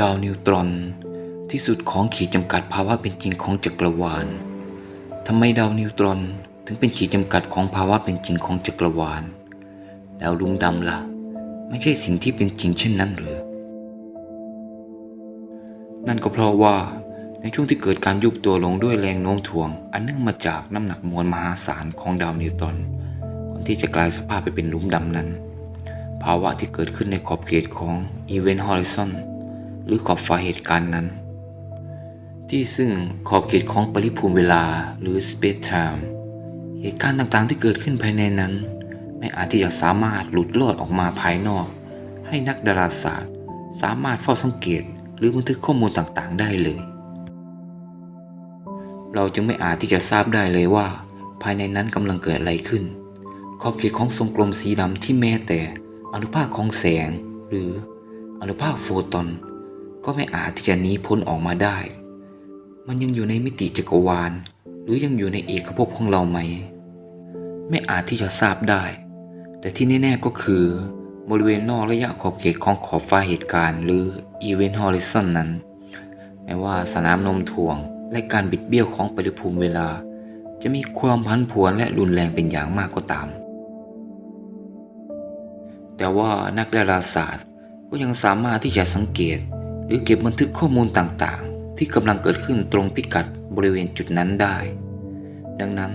ดาวนิวตรอน ที่สุดของขีดจำกัดภาวะเป็นจริงของจักรวาลทำไมดาวนิวตรอนถึงเป็นขีดจำกัดของภาวะเป็นจริงของจักรวาล ดาวดวงดำล่ะ ไม่ใช่สิ่งที่เป็นจริงเช่นนั้นหรือ นั่นก็เพราะว่าในช่วงที่เกิดการยุบตัวลงด้วยแรงโน้มถ่วง อันเนื่องมาจากน้ำหนักมวลมหาศาลของดาวนิวตรอนก่อนที่จะกลายสภาพไปเป็นหลุมดำนั้น ภาวะที่เกิดขึ้นในขอบเขตของ Event Horizon หรือขอบฟ้าเหตุการณ์นั้น ที่ซึ่งขอบเขตของปริภูมิเวลาหรือ Space Time เหตุการณ์ต่างๆที่เกิดขึ้นภายในนั้น ไม่อาจที่จะสามารถหลุดลอดออกมาภายนอก ให้นักดาราศาสตร์ สามารถเฝ้าสังเกตหรือบันทึกข้อมูลต่างๆ ได้เลย เราจึงไม่อาจที่จะทราบได้เลยว่า ภายในนั้นกำลังเกิดอะไรขึ้น ขอบเขตของทรงกลมสีดำที่แม้แต่อนุภาคของแสง หรืออนุภาคโฟตอน ก็ไม่อาจที่จะหนีพ้นออกมาได้ มันยังอยู่ในมิติจักรวาล หรือยังอยู่ในเอกภพของเราไหม ไม่อาจที่จะทราบได้ แต่ที่แน่ๆก็คือบริเวณนอกระยะขอบเขตของขอบฟ้าเหตุการณ์ หรือ Event Horizon นั้น แม้ว่าสนามนมถ่วง และการบิดเบี้ยวของปริภูมิเวลา จะมีความพันผวนและรุนแรงเป็นอย่างมากก็ตาม แต่ว่านักดาราศาสตร์ก็ยังสามารถที่จะสังเกต รือเก็บบันทึกข้อมูลต่างๆ ที่กำลังเกิดขึ้นตรงพิกัดบริเวณจุดนั้นได้ ดังนั้น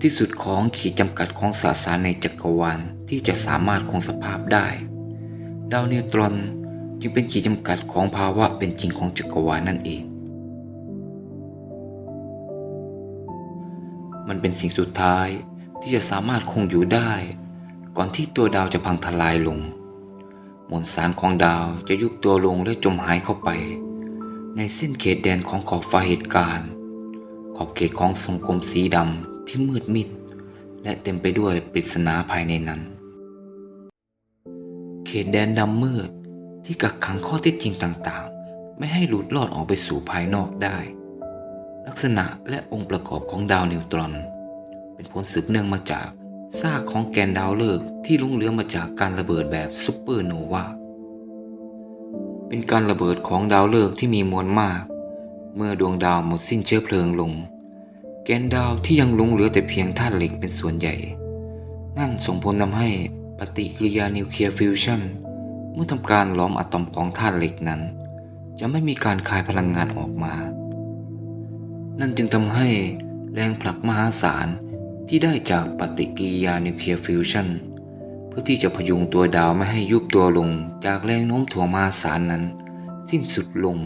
ที่สุดของขีดจำกัดของสสารในจักรวาลที่จะสามารถคงสภาพได้ ดาวนิวตรอนจึงเป็นขีดจำกัดของภาวะเป็นจริงของจักรวาลนั่นเอง มันเป็นสิ่งสุดท้ายที่จะสามารถคงอยู่ได้ ก่อนที่ตัวดาวจะพังทลายลง มวลสารของดาวจะยุบตัวลงและจมหายเข้าไป ในเส้นเขตแดนของขอบฟ้าเหตุการณ์ ขอบเขตของทรงกลมสีดำที่มืดมิด และเต็มไปด้วยปริศนาภายในนั้น เขตแดนดำมืดที่กักขังข้อเท็จจริงต่างๆ ไม่ให้หลุดลอดออกไปสู่ภายนอกได้ ลักษณะและองค์ประกอบของดาวนิวตรอน เป็นผลสืบเนื่องมาจาก ซากของแกนดาวฤกษ์ที่ลุ่งเรือมาจากการระเบิดแบบซูเปอร์โนวา เป็นการระเบิดของดาวฤกษ์ที่มีมวลมาก เมื่อดวงดาวหมดสิ้นเชื้อเพลิงลง แกนดาวที่ยังหลงเหลือแต่เพียงธาตุเหล็กเป็นส่วนใหญ่ นั่นส่งผลทำให้ปฏิกิริยานิวเคลียร์ฟิวชันเมื่อทำการล้อมอะตอมของธาตุเหล็กนั้น จะไม่มีการคายพลังงานออกมา นั่นจึงทำให้แรงผลักมหาศาล ที่ได้จากปฏิกิริยานิวเคลียร์ฟิวชันเพื่อที่จะพยุงตัวดาวไม่ให้ยุบตัวลงจากแรงโน้มถ่วงมหาศาลนั้น สิ้นสุดลง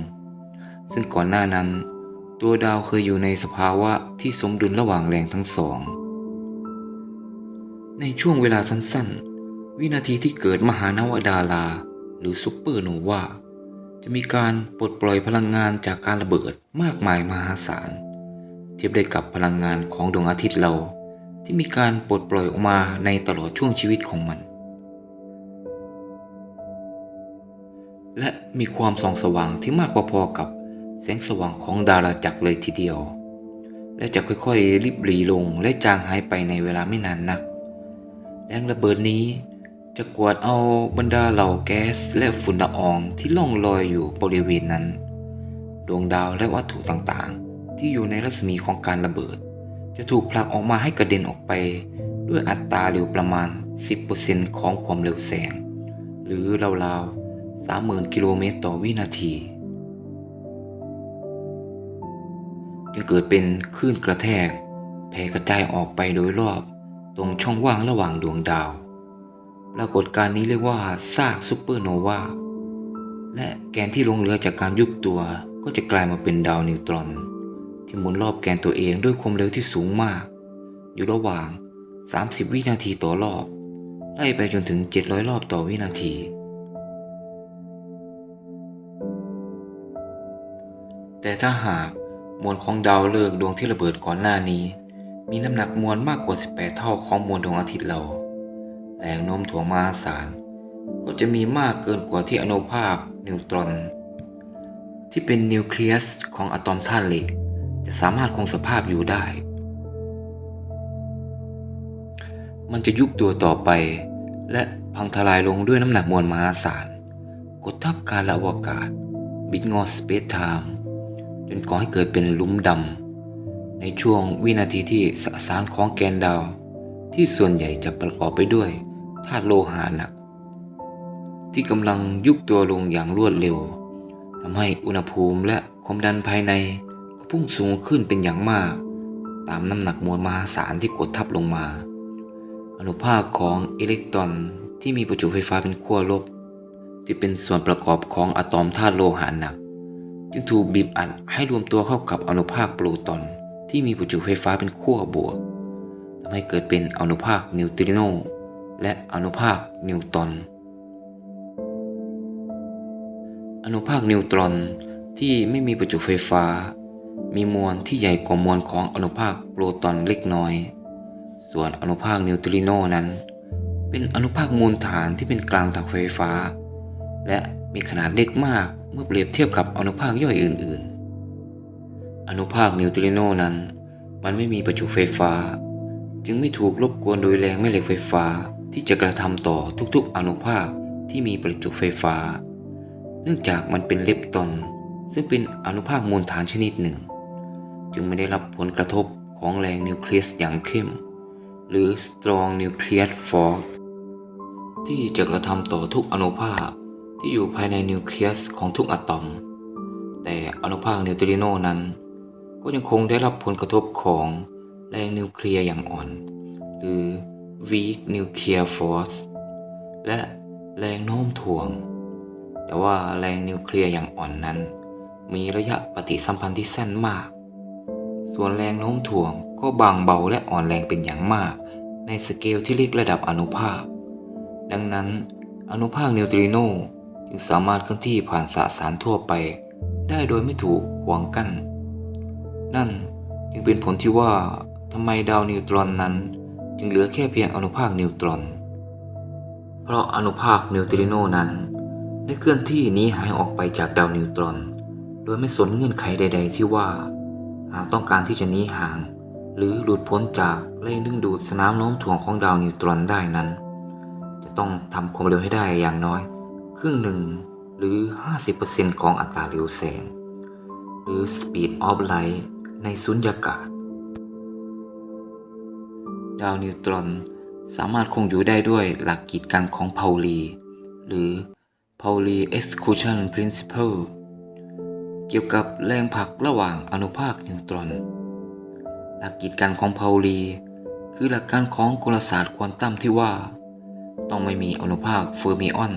ซึ่งก่อนหน้านั้น ตัวดาวเคยอยู่ในสภาวะที่สมดุลระหว่างแรงทั้งสอง ในช่วงเวลาสั้นๆ วินาทีที่เกิดมหานวดาราหรือซุปเปอร์โนวาจะมีการปลดปล่อยพลังงานจากการระเบิดมากมายมหาศาล เทียบได้กับพลังงานของดวงอาทิตย์เรา ที่มีการปลดปล่อยออกมาในตลอดช่วงชีวิตของมัน และมีความส่องสว่างที่มากพอๆกับแสงสว่างของดาราจักรเลยทีเดียว และจะค่อยๆริบหรีลงและจางหายไปในเวลาไม่นานนัก แรงระเบิดนี้จะกวาดเอาบรรดาเหล่าแก๊สและฝุ่นละอองที่ล่องลอยอยู่บริเวณนั้น ดวงดาวและวัตถุต่างๆ ที่อยู่ในรัศมีของการระเบิด จะถูกผลักออกมาให้กระเด็นออกไป ด้วยอัตราเร็วประมาณ 10%ของความเร็วแสง หรือราวๆ 30,000 กิโลเมตรต่อวินาที จึงเกิดเป็นคลื่นกระแทกแผ่กระจายออกไปโดยรอบตรงช่องว่างระหว่างดวงดาว ปรากฏการณ์นี้เรียกว่าซากซูเปอร์โนวา และแกนที่ลงเหลือจากการยุบตัวก็จะกลายมาเป็นดาวนิวตรอน ที่หมุนรอบแกนตัวเองด้วยความเร็วที่สูงมาก อยู่ระหว่าง 30 วินาทีต่อรอบ ไล่ไปจนถึง 700 รอบต่อวินาที แต่ถ้าหากมวลของดาวฤกษ์ดวงที่ระเบิดก่อนหน้านี้ มีน้ำหนักมวลมากกว่า 18 เท่าของมวลดวงอาทิตย์เรา แรงโน้มถ่วงมหาศาลก็จะมีมากเกินกว่าที่อนุภาคนิวตรอน ที่เป็นนิวเคลียสของอะตอมธาตุเหล็ก จะสามารถคงสภาพอยู่ได้ มันจะยุบตัวต่อไป และพังทลายลงด้วยน้ำหนักมวลมหาศาล กดทับการละอวกาศ บิดงอสเปซไทม์จนก่อให้เกิดเป็นลุ่มดำ ในช่วงวินาทีที่สสารของแกนดาว ที่ส่วนใหญ่จะประกอบไปด้วยธาตุโลหะหนัก ที่กำลังยุบตัวลงอย่างรวดเร็วทำให้อุณหภูมิและความดันภายใน พุ่งสูงขึ้นเป็นอย่างมาก ตามน้ำหนักมวลมหาศาลที่กดทับลงมา อนุภาคของอิเล็กตรอนที่มีประจุไฟฟ้าเป็นขั้วลบ ที่เป็นส่วนประกอบของอะตอมธาตุโลหะหนัก จึงถูกบีบอัดให้รวมตัวเข้ากับอนุภาคโปรตอนที่มีประจุไฟฟ้าเป็นขั้วบวกทำให้เกิดเป็นอนุภาคนิวตริโนและอนุภาคนิวตรอน อนุภาคนิวตรอนที่ไม่มีประจุไฟฟ้า มีมวลที่ใหญ่กว่ามวลของอนุภาคโปรตอนเล็กน้อย ส่วนอนุภาคนิวตริโนนั้น เป็นอนุภาคมูลฐานที่เป็นกลางทางไฟฟ้า และมีขนาดเล็กมากเมื่อเปรียบเทียบกับอนุภาคย่อยอื่น ๆ อนุภาคนิวตริโนนั้น มันไม่มีประจุไฟฟ้า จึงไม่ถูกรบกวนโดยแรงแม่เหล็กไฟฟ้าที่จะกระทำต่อทุกๆ อนุภาคที่มีประจุไฟฟ้า เนื่องจากมันเป็นเล็ปตอน ซึ่งเป็นอนุภาคมูลฐานชนิดหนึ่ง จึงไม่ได้รับผลกระทบของแรงนิวเคลียสอย่างเข้ม หรือ strong nuclear force ที่จะกระทำต่อทุกอนุภาคที่อยู่ภายในนิวเคลียสของทุกอะตอม แต่อนุภาคนิวตริโนนั้น ก็ยังคงได้รับผลกระทบของแรงนิวเคลียร์อย่างอ่อน หรือ weak nuclear force และแรงโน้มถ่วง แต่ว่าแรงนิวเคลียร์อย่างอ่อนนั้น มีระยะปฏิสัมพันธ์ที่สั้นมาก ส่วนแรงโน้มถ่วงก็บางเบาและอ่อนแรงเป็นอย่างมาก ในสเกลที่เรียกระดับอนุภาค ดังนั้นอนุภาคนิวตริโนจึงสามารถเคลื่อนที่ผ่านสสารทั่วไป ได้โดยไม่ถูกขวางกั้น นั่นจึงเป็นผลที่ว่าทำไมดาวนิวตรอนนั้น จึงเหลือแค่เพียงอนุภาคนิวตรอน เพราะอนุภาคนิวตริโนนั้นได้เคลื่อนที่นี้หายออกไปจากดาวนิวตรอน โดยไม่สนเงื่อนไขใด ๆ ที่ว่า หากต้องการที่จะหนีห่าง หรือหลุดพ้นจากแรงดึงดูดสนามโน้มถ่วงของดาวนิวตรอนได้นั้น จะต้องทำความเร็วให้ได้อย่างน้อย ครึ่งหนึ่งหรือ 50%ของอัตราเร็วแสง หรือ speed of light ในสุญญากาศ ดาวนิวตรอนสามารถคงอยู่ได้ด้วยหลักกีดกันของพาวลี หรือ Pauli exclusion principle เกี่ยวกับแรงผลักระหว่างอนุภาคนิวตรอน หลักกีดกันของพาวลี คือหลักการของกลศาสตร์ควอนตัมที่ว่า ต้องไม่มีอนุภาคเฟอร์มิออน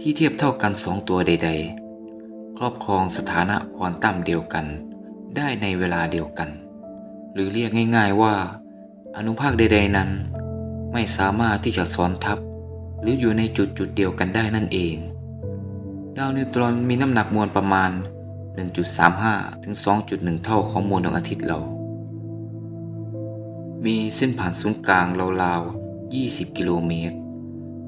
ที่เทียบเท่ากันสองตัวใด ๆ ครอบครองสถานะควอนตัมเดียวกัน ได้ในเวลาเดียวกัน หรือเรียกง่าย ๆว่า อนุภาคใด ๆ นั้น ไม่สามารถที่จะซ้อนทับ หรืออยู่ในจุดจุดๆเดียวกันได้นั่นเอง ดาวนิวตรอนมีน้ำหนักมวลประมาณ 1.35 ถึง 2.1 เท่าของมวลดวงอาทิตย์เรา มีเส้นผ่านศูนย์กลางราวๆ 20 กิโลเมตร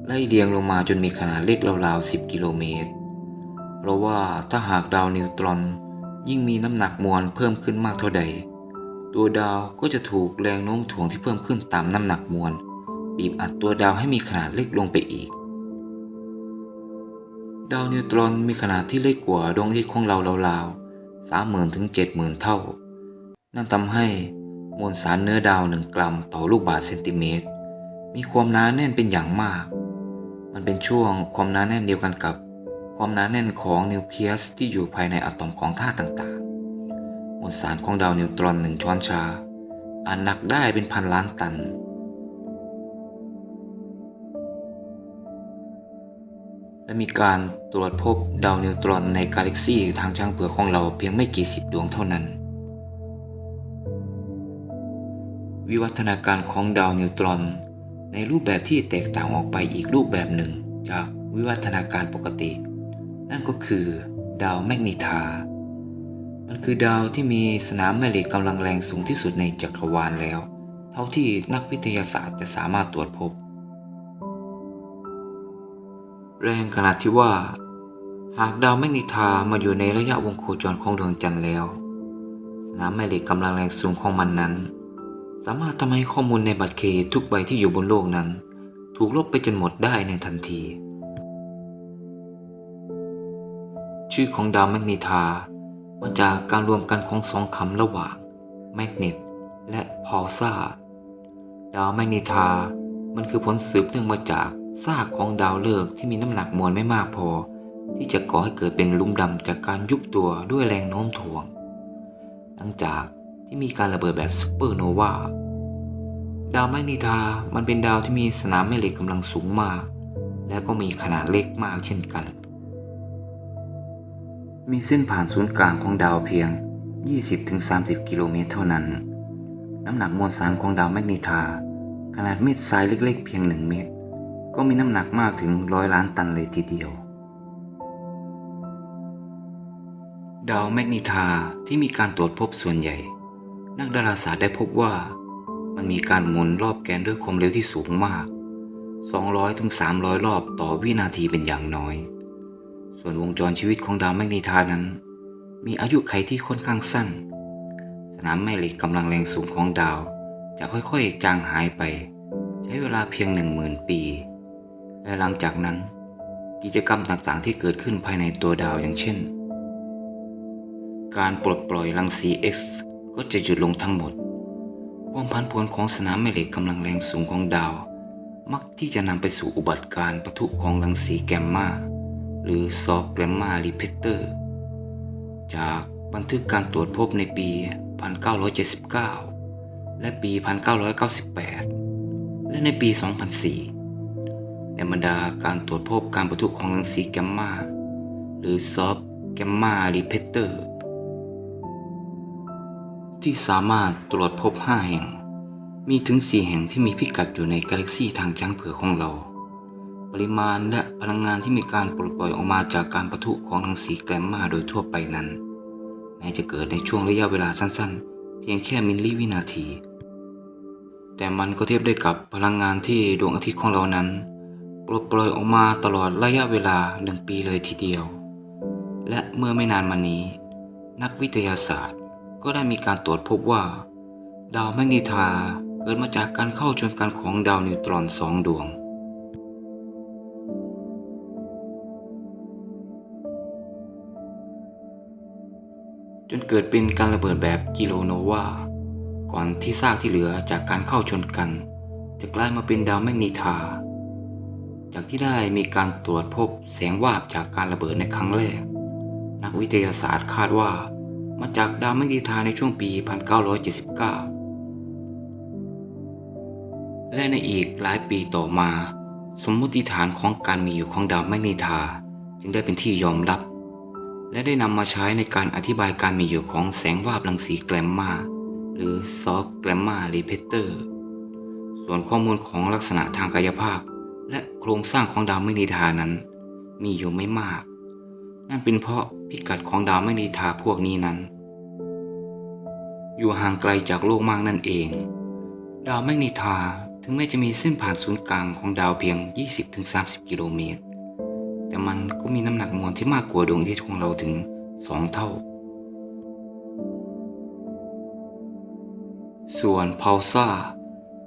ไล่เรียงลงมาจนมีขนาดเล็กราวๆ 10 กิโลเมตร เพราะว่าถ้าหากดาวนิวตรอนยิ่งมีน้ำหนักมวลเพิ่มขึ้นมากเท่าใด ตัวดาวก็จะถูกแรงโน้มถ่วงที่เพิ่มขึ้นตามน้ำหนักมวลบีบอัดตัวดาวให้มีขนาดเล็กลงไปอีก ดาวนิวตรอนมีขนาดที่เล็กกว่าดวงอาทิตย์ของเราราวๆ30,000ถึง70,000เท่า นั่นทำให้มวลสารเนื้อดาว1กรัมต่อลูกบาศก์เซนติเมตร มีความหนาแน่นเป็นอย่างมาก มันเป็นช่วงความหนาแน่นเดียวกันกับ ความหนาแน่นของนิวเคลียสที่อยู่ภายในอะตอมของธาตุต่างๆ มวลสารของดาวนิวตรอนหนึ่งช้อนชาอาจหนักได้เป็นพันล้านตัน และมีการตรวจพบดาวนิวตรอนในกาแล็กซีทางช้างเผือกของเราเพียงไม่กี่สิบดวงเท่านั้น วิวัฒนาการของดาวนิวตรอน ในรูปแบบที่แตกต่างออกไปอีกรูปแบบหนึ่งจากวิวัฒนาการปกติ นั่นก็คือ ดาวแมกนิทา มันคือดาวที่มีสนามแม่เหล็กกำลังแรงสูงที่สุดในจักรวาลแล้ว เท่าที่นักวิทยาศาสตร์จะสามารถตรวจพบ แรงขนาดที่ว่า หากดาวแมกนิทามาอยู่ในระยะวงโคจรของดวงจันทร์แล้ว สนามแม่เหล็กกำลังแรงสูงของมันนั้น สามารถทำให้ข้อมูลในบัตรเครดิตทุกใบที่อยู่บนโลกนั้น ถูกลบไปจนหมดได้ในทันที ชื่อของดาวแมกนีทามาจากการรวมกันของสองคำระหว่างแมกเนตและพอลซาดาวแมกนีทามันคือผลสืบเนื่องมาจาก ซากของดาวฤกษ์ที่มีน้ำหนักมวลไม่มากพอ ที่จะก่อให้เกิดเป็นลุมดำจากการยุบตัวด้วยแรงโน้มถ่วง หลังจากที่มีการระเบิดแบบซูเปอร์โนวาดาวแมกนีทา มันเป็นดาวที่มีสนามแม่เหล็กกำลังสูงมาก และก็มีขนาดเล็กมากเช่นกัน มีเส้นผ่านศูนย์กลางของดาวเพียง 20-30 กิโลเมตรเท่านั้น น้ำหนักมวลสารของดาวแมกนีทา ขนาดเม็ดทรายเล็กๆ เพียงหนึ่งเม็ด ก็มีน้ำหนักมากถึงร้อยล้านตันเลยทีเดียว ดาวแมกนีทาที่มีการตรวจพบส่วนใหญ่ นักดาราศาสตร์ได้พบว่า มันมีการหมุนรอบแกนด้วยความเร็วที่สูงมาก 200-300รอบต่อวินาทีเป็นอย่างน้อย ส่วนวงจรชีวิตของดาวแมกนีทานั้น มีอายุไขที่ค่อนข้างสั้น สนามแม่เหล็กกำลังแรงสูงของดาวจะค่อยๆ จางหายไป ใช้เวลาเพียงหนึ่งหมื่นปี และหลังจากนั้น กิจกรรมต่างๆที่เกิดขึ้นภายในตัวดาวอย่างเช่น การปลดปล่อยรังสี X ก็จะหยุดลงทั้งหมด ความพันผวนของสนามแม่เหล็กกำลังแรงสูงของดาว มักที่จะนำไปสู่อุบัติการณ์ปะทุของรังสีแกมมาหรือซอฟแกมมารีเพเตอร์ จากบันทึกการตรวจพบในปี 1979 และปี 1998 และในปี 2004 ในบรรดาการตรวจพบการประทุของรังสีแกมมาหรือซอฟแกมมารีเพเตอร์ ที่สามารถตรวจพบ 5 แห่ง มีถึง 4 แห่งที่มีพิกัดอยู่ในกาแล็กซีทางช้างเผือกของเรา ปริมาณและพลังงานที่มีการปลดปล่อยออกมาจากการประทุของรังสีแกมมาโดยทั่วไปนั้น แม้จะเกิดในช่วงระยะเวลาสั้นๆ เพียงแค่มิลลิวินาที แต่มันก็เทียบได้กับพลังงานที่ดวงอาทิตย์ของเรานั้น ปลดปล่อยออกมาตลอดระยะเวลาหนึ่งปีเลยทีเดียว และเมื่อไม่นานมานี้ นักวิทยาศาสตร์ก็ได้มีการตรวจพบว่า ดาวแมกนีทาเกิดมาจากการเข้าชนกันของดาวนิวตรอนสองดวงจนเกิดเป็นการระเบิดแบบกิโลโนวา ก่อนที่ซากที่เหลือจากการเข้าชนกัน จะกลายมาเป็นดาวแมกนีทา จากที่ได้มีการตรวจพบแสงวาบจากการระเบิดในครั้งแรก นักวิทยาศาสตร์คาดว่า มาจากดาวแมกนีทาในช่วงปี 1979 และในอีกหลายปีต่อมา สมมติฐานของการมีอยู่ของดาวแมกนีทาจึงได้เป็นที่ยอมรับ และได้นำมาใช้ในการอธิบายการมีอยู่ของแสงวาบรังสีแกลมมาหรือซอฟแกลมมารีเพเตอร์ ส่วนข้อมูลของลักษณะทางกายภาพ และโครงสร้างของดาวแมกนีทานั้น มีอยู่ไม่มาก นั่นเป็นเพราะพิกัดของดาวแมกนีทาพวกนี้นั้น อยู่ห่างไกลจากโลกมากนั่นเอง ดาวแมกนีทาถึงแม้จะมีเส้นผ่านศูนย์กลางของดาวเพียง 20-30 กิโลเมตร แต่มันก็มีน้ำหนักมวลที่มากกว่าดวงอาทิตย์ของเราถึง 2 เท่า ส่วนพาลซ่า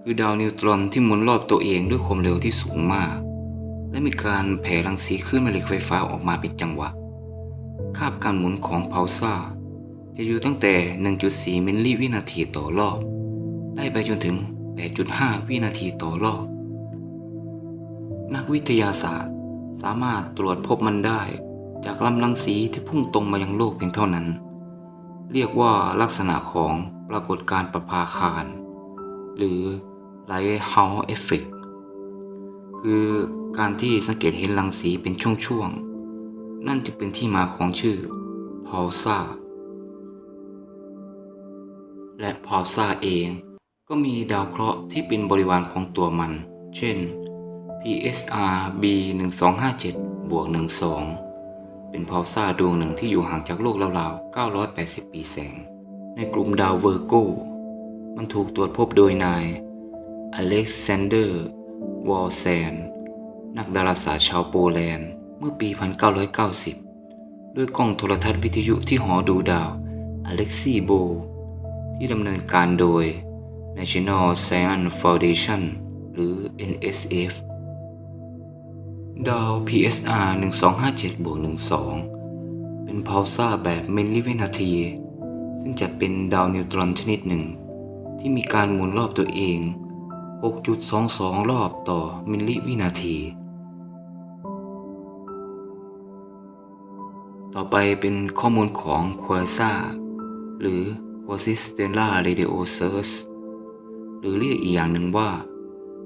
คือดาวนิวตรอนที่หมุนรอบตัวเองด้วยความเร็วที่สูงมาก และมีการแผ่รังสีคลื่นแม่เหล็กไฟฟ้าออกมาเป็นจังหวะ คาบการหมุนของพาลซ่า จะอยู่ตั้งแต่ 1.4 มิลลิวินาทีต่อรอบ ได้ไปจนถึง 8.5 วินาทีต่อรอบ นักวิทยาศาสตร์สามารถตรวจพบมันได้ จากลำรังสีที่พุ่งตรงมายังโลกเพียงเท่านั้น เรียกว่าลักษณะของปรากฏการณ์ประภาคาร หรือ Lighthouse Effect คือการที่สังเกตเห็นรังสีเป็นช่วงๆ นั่นจึงเป็นที่มาของชื่อ Pulsar และ Pulsar เองก็มีดาวเคราะห์ที่เป็นบริวารของตัวมัน เช่น PSR B 1 2 5 7บวก12 เป็นพอลซาดวงหนึ่งที่อยู่ห่างจากโลกราวๆ 980 ปีแสง ในกลุ่มดาวเวอร์โก มันถูกตรวจพบโดยนาย อเล็กซานเดอร์ วอลแซน นักดาราศาสตร์ชาวโปแลนด์ เมื่อปี 1990 ด้วยกล้องโทรทัศน์วิทยุที่หอดูดาว อเล็กซีโบ ที่ดำเนินการโดย National Science Foundation หรือ NSF ดาว PSR 1257บวก12 เป็นพาลซ่าแบบเมิลลิวินาที ซึ่งจะเป็นดาวนิวตรอนชนิดหนึ่ง ที่มีการหมุนรอบตัวเอง 6.22 รอบต่อมิลลิวินาที ต่อไปเป็นข้อมูลของควาซ่าหรือ Quasi-stellar Radio Source หรือเรียกอีกอย่างหนึ่งว่า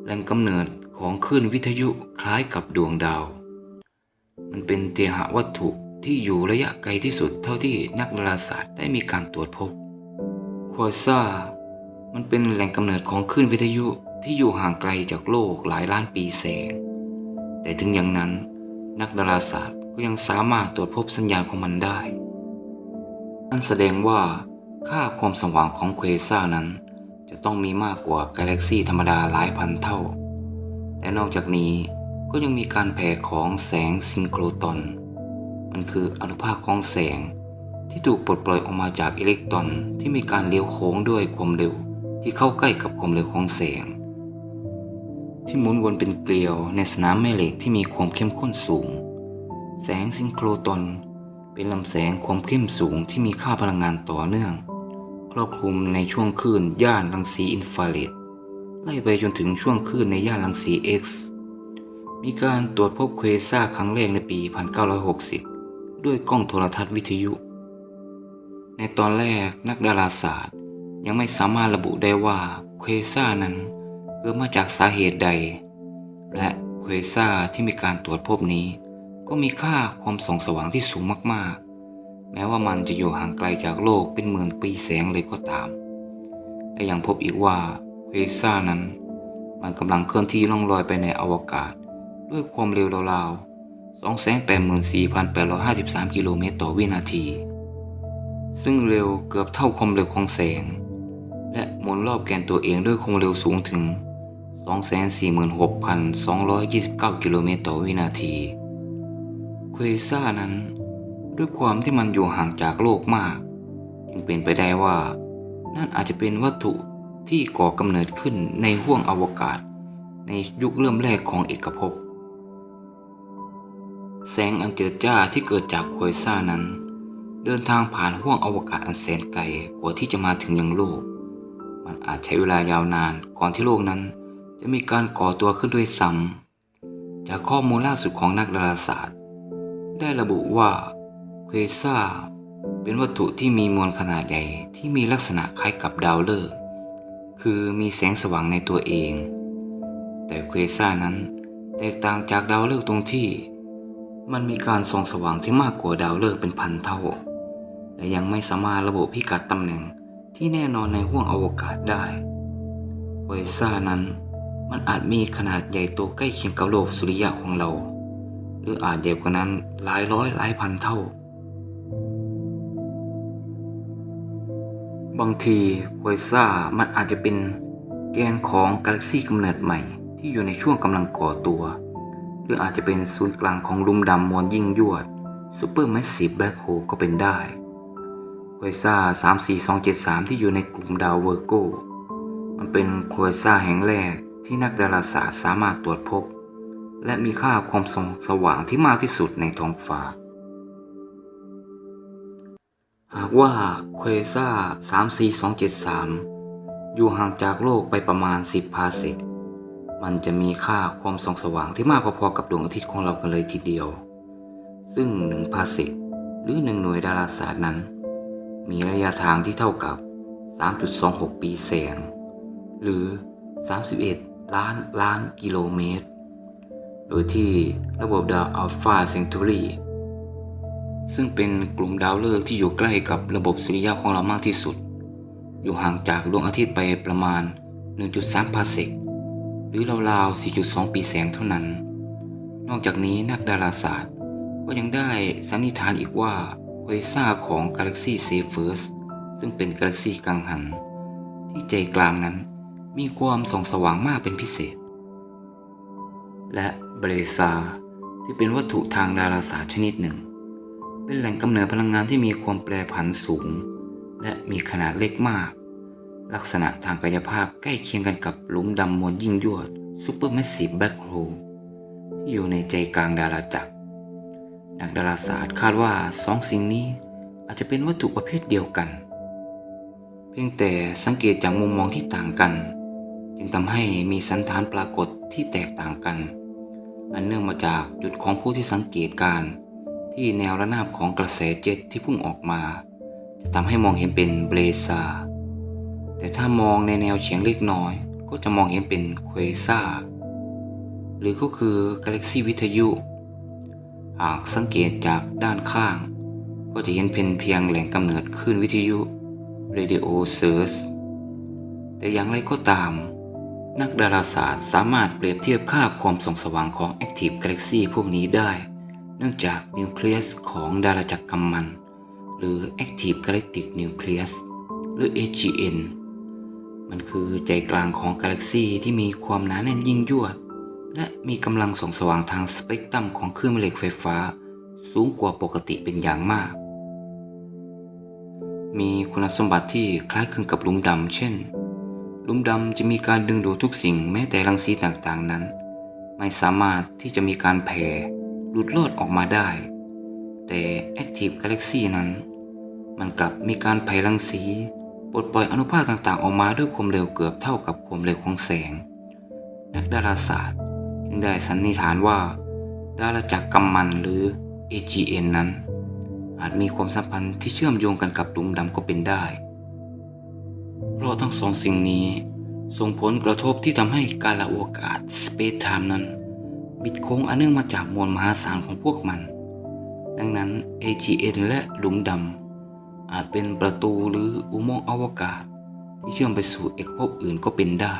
แหล่งกำเนิดของคลื่นวิทยุคล้ายกับดวงดาว มันเป็นเตหะวัตถุที่อยู่ระยะไกลที่สุดเท่าที่นักดาราศาสตร์ได้มีการตรวจพบ ควาซ่า มันเป็นแหล่งกำเนิดของคลื่นวิทยุ ที่อยู่ห่างไกลจากโลกหลายล้านปีแสง แต่ถึงอย่างนั้น นักดาราศาสตร์ก็ยังสามารถตรวจพบสัญญาณของมันได้นั่นแสดงว่าค่าความสว่างของเควซ่านั้น จะต้องมีมากกว่ากาแล็กซีธรรมดาหลายพันเท่า และนอกจากนี้ก็ยังมีการแผ่ของแสงซิงโครตอน มันคืออนุภาคของแสงที่ถูกปลดปล่อยออกมาจากอิเล็กตรอนที่มีการเลี้ยวโค้งด้วยความเร็วที่เข้าใกล้กับความเร็วของแสง ที่หมุนวนเป็นเกลียวในสนามแม่เหล็กที่มีความเข้มข้นสูง แสงซิงโครตอน เป็นลำแสงความเข้มสูงที่มีค่าพลังงานต่อเนื่อง ครอบคลุมในช่วงคลื่นย่านรังสีอินฟราเรดไล่ไปจนถึงช่วงคลื่นในย่านรังสี X มีการตรวจพบเควซ่าครั้งแรกในปี 1960 ด้วยกล้องโทรทัศน์วิทยุ ในตอนแรกนักดาราศาสตร์ยังไม่สามารถระบุได้ว่าเควซ่านั้น กิดมาจากสาเหตุใด และเควซ่าที่มีการตรวจพบนี้ ก็มีค่าความส่องสว่างที่สูงมากๆ แม้ว่ามันจะอยู่ห่างไกลจากโลกเป็นหมื่นปีแสงเลยก็ตาม และยังพบอีกว่าเควซ่านั้น มันกำลังเคลื่อนที่ล่องลอยไปในอวกาศ ด้วยความเร็วราวๆ284,853 กิโลเมตรต่อวินาที ซึ่งเร็วเกือบเท่าความเร็วของแสง และหมุนรอบแกนตัวเองด้วยความเร็วสูงถึง 246,229 กิโลเมตรต่อวินาทีเควซ่านั้น ด้วยความที่มันอยู่ห่างจากโลกมาก จึงเป็นไปได้ว่า นั่นอาจจะเป็นวัตถุที่ก่อกำเนิดขึ้นในห้วงอวกาศ ในยุคเริ่มแรกของเอกภพ แสงอันเจิดจ้าที่เกิดจากควซ่านั้น เดินทางผ่านห้วงอวกาศอันแสนไกลกว่าที่จะมาถึงยังโลก มันอาจใช้เวลายาวนานก่อนที่โลกนั้น จะมีการก่อตัวขึ้นด้วยซ้ำจากข้อมูลล่าสุดของนักดาราศาสตร์ ได้ระบุว่าเควซ่าเป็นวัตถุที่มีมวลขนาดใหญ่ที่มีลักษณะคล้ายกับดาวฤกษ์คือมีแสงสว่างในตัวเอง แต่เควซ่านั้นแตกต่างจากดาวฤกษ์ตรงที่ มันมีการส่องสว่างที่มากกว่าดาวฤกษ์เป็นพันเท่า และยังไม่สามารถระบุพิกัดตำแหน่งที่แน่นอนในห้วงอวกาศได้เควซ่านั้น มันอาจมีขนาดใหญ่โตใกล้เคียงกับโลกสุริยะของเรา หรืออาจใหญ่กว่านั้นหลายร้อยหลายพันเท่า บางทีควยซ่ามันอาจจะเป็นแกนของกาแล็กซีกำเนิดใหม่ที่อยู่ในช่วงกำลังก่อตัว หรืออาจจะเป็นศูนย์กลางของลุมดำมวลยิ่งยวดซูเปอร์แมสซีฟแบล็คโฮก็เป็นได้ควายซ่า34273 ที่อยู่ในกลุ่มดาวเวอร์โกมันเป็นควยซ่าแห่งแรก ที่นักดาราศาสตร์สามารถตรวจพบ และมีค่าความส่องสว่างที่มากที่สุดในท้องฟ้า หากว่าเควซ่า 34273 อยู่ห่างจากโลกไปประมาณ 10 พาเซกมันจะมีค่าความส่องสว่างที่มากพอๆกับดวงอาทิตย์ของเรากันเลยทีเดียว ซึ่ง1พาเซกหรือ1หน่วยดาราศาสตร์นั้น มีระยะทางที่เท่ากับ 3.26 ปีแสง หรือ 31 ล้านล้านกิโลเมตร โดยที่ระบบดาวอัลฟาเซนตูรีซึ่งเป็นกลุ่มดาวฤกษ์ที่อยู่ใกล้กับระบบสุริยะของเรามากที่สุด อยู่ห่างจากดวงอาทิตย์ไปประมาณ 1.3 พาเซก หรือราวๆ 4.2 ปีแสงเท่านั้น นอกจากนี้นักดาราศาสตร์ ก็ยังได้สันนิษฐานอีกว่าเควซ่าของกาแล็กซีเซเฟิร์สซึ่งเป็นกาแล็กซีกังหัน ที่ใจกลางนั้น มีความส่องสว่างมากเป็นพิเศษ และเบรซาที่เป็นวัตถุทางดาราศาสตร์ชนิดหนึ่ง เป็นแหล่งกำเนิดพลังงานที่มีความแปรผันสูง และมีขนาดเล็กมาก ลักษณะทางกายภาพใกล้เคียงกันกับหลุมดำมวลยิ่งยวดซูเปอร์แมสซีฟแบล็คโฮลที่อยู่ในใจกลางดาราจักร นักดาราศาสตร์คาดว่าสองสิ่งนี้อาจจะเป็นวัตถุประเภทเดียวกัน เพียงแต่สังเกตจากมุมมองที่ต่างกัน จึงทำให้มีสันฐานปรากฏที่แตกต่างกัน อันเนื่องมาจากจุดของผู้ที่สังเกตการ์ที่แนวระนาบของกระแสเจ็ตที่พุ่งออกมา จะทำให้มองเห็นเป็นเบลซา แต่ถ้ามองในแนวเฉียงเล็กน้อย ก็จะมองเห็นเป็นเควซาหรือก็คือกาแล็กซีวิทยุ หากสังเกตจากด้านข้าง ก็จะเห็นเป็นเพียงแหล่งกำเนิดคลื่นวิทยุ Radio Source แต่อย่างไรก็ตาม นักดาราศาสตร์สามารถเปรียบเทียบค่าความส่องสว่างของ Active Galaxy พวกนี้ได้ เนื่องจากนิวเคลียสของดาราจักรกำมัน หรือ Active Galactic Nucleus หรือ AGN มันคือใจกลางของกาแล็กซีที่มีความหนาแน่นยิ่งยวด และมีกำลังส่องสว่างทางสเปกตรัมของคลื่นแม่เหล็กไฟฟ้า สูงกว่าปกติเป็นอย่างมาก มีคุณสมบัติที่คล้ายคลึงกับหลุมดำเช่น หลุมดำจะมีการดึงดูดทุกสิ่งแม้แต่รังสีต่างๆนั้น ไม่สามารถที่จะมีการแผ่หลุดลอดออกมาได้ แต่ Active Galaxy นั้น มันกลับมีการแผ่รังสีปลดปล่อยอนุภาคต่างๆ ออกมาด้วยความเร็วเกือบเท่ากับความเร็วของแสง นักดาราศาสตร์จึงได้สันนิษฐานว่า ดาราจักรกำมันหรือ AGN นั้น อาจมีความสัมพันธ์ที่เชื่อมโยงกันกับหลุมดำก็เป็นได้ ราะทั้งสองสิ่งนี้ ส่งผลกระทบที่ทำให้การละอวกาศ Space Time นั้น บิดโค้งอันเนื่องมาจากมวลมหาศาลของพวกมัน ดังนั้น AGN และหลุมดำอาจเป็นประตูหรืออุโมงค์อวกาศ ที่เชื่อมไปสู่เอกภพอื่นก็เป็นได้